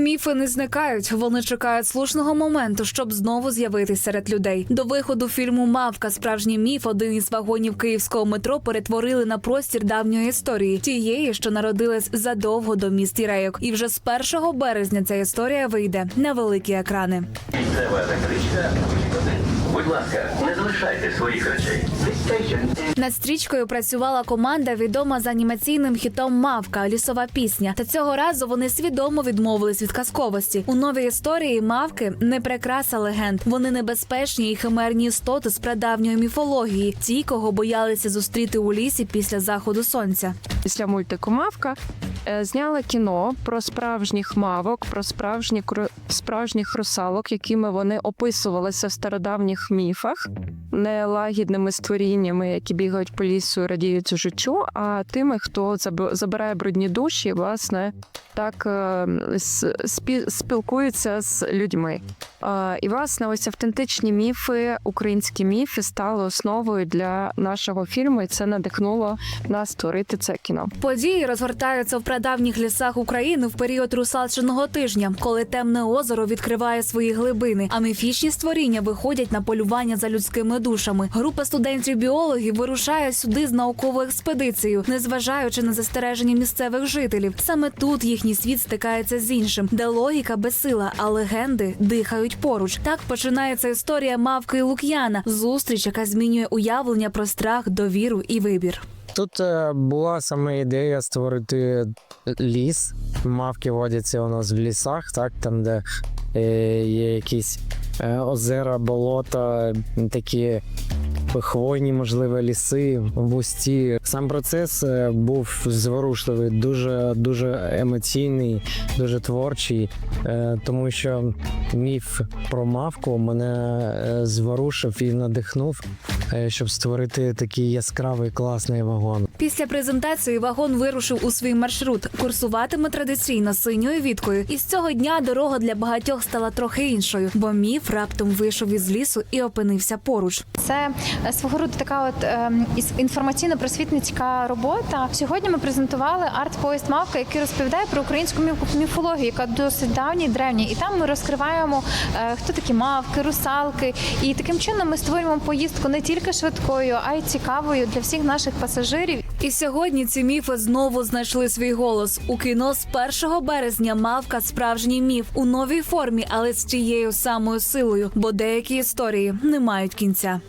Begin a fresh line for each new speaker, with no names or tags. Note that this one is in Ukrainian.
Міфи не зникають, вони чекають слушного моменту, щоб знову з'явитися серед людей. До виходу фільму Мавка справжній міф один із вагонів київського метро перетворили на простір давньої історії, тієї, що народилась задовго до міст і рейок. І вже з 1 березня ця історія вийде на великі екрани.
Місцева електричка. Будь ласка, не залишайте своїх речей.
Над стрічкою працювала команда, відома за анімаційним хітом Мавка лісова пісня. Та цього разу вони свідомо відмовились від казковості. У новій історії мавки не прикраса легенд. Вони небезпечні і химерні істоти з прадавньої міфології, ті, кого боялися зустріти у лісі після заходу сонця.
після мультику Мавка е, зняла кіно про справжніх мавок, про справжніх кру- справжніх русалок, якими вони описувалися в стародавніх міфах, не лагідними створіннями, які бігають по лісу радіють життю, а тими, хто заб- забирає брудні душі, власне, так е, спілкуються з людьми. І власне, ось автентичні міфи, українські міфи стали основою для нашого фільму, і це надихнуло нас створити це кіно.
Події розгортаються в прадавніх лісах України в період русалчиного тижня, коли темне озеро відкриває свої глибини, а міфічні створіння виходять на полювання за людськими душами. Група студентів-біологів вирушає сюди з науковою експедицією, незважаючи на застереження місцевих жителів. Саме тут їхній світ стикається з іншим, де логіка безсила, а легенди дихають поруч. Так починається історія мавки і Лук'яна, зустріч, яка змінює уявлення про страх, довіру і вибір.
Тут е, була саме ідея створити ліс. Мавки водяться у нас в лісах, так, там, де е, є якісь е, озера, болота, такі хвойні, можливо, ліси, вусті. Сам процес е, був зворушливий, дуже дуже емоційний, дуже творчий, е, тому що міф про мавку мене е, зворушив і надихнув, щоб створити такий яскравий класний вагон.
Після презентації вагон вирушив у свій маршрут. Курсуватиме традиційно синьою віткою. І з цього дня дорога для багатьох стала трохи іншою, бо міф раптом вийшов із лісу і опинився поруч.
Це свого роду така от ем, інформаційно-просвітницька робота. Сьогодні ми презентували арт-поїзд Мавка, який розповідає про українську міф- міфологію, яка досить давня і древня. І там ми розкриваємо, е, хто такі мавки, русалки. І таким чином ми створюємо поїздку не тільки швидкою, а й цікавою для всіх наших пасажирів.
І сьогодні ці міфи знову знайшли свій голос у кіно з 1 березня. Мавка справжній міф у новій формі, але з тією самою силою, бо деякі історії не мають кінця.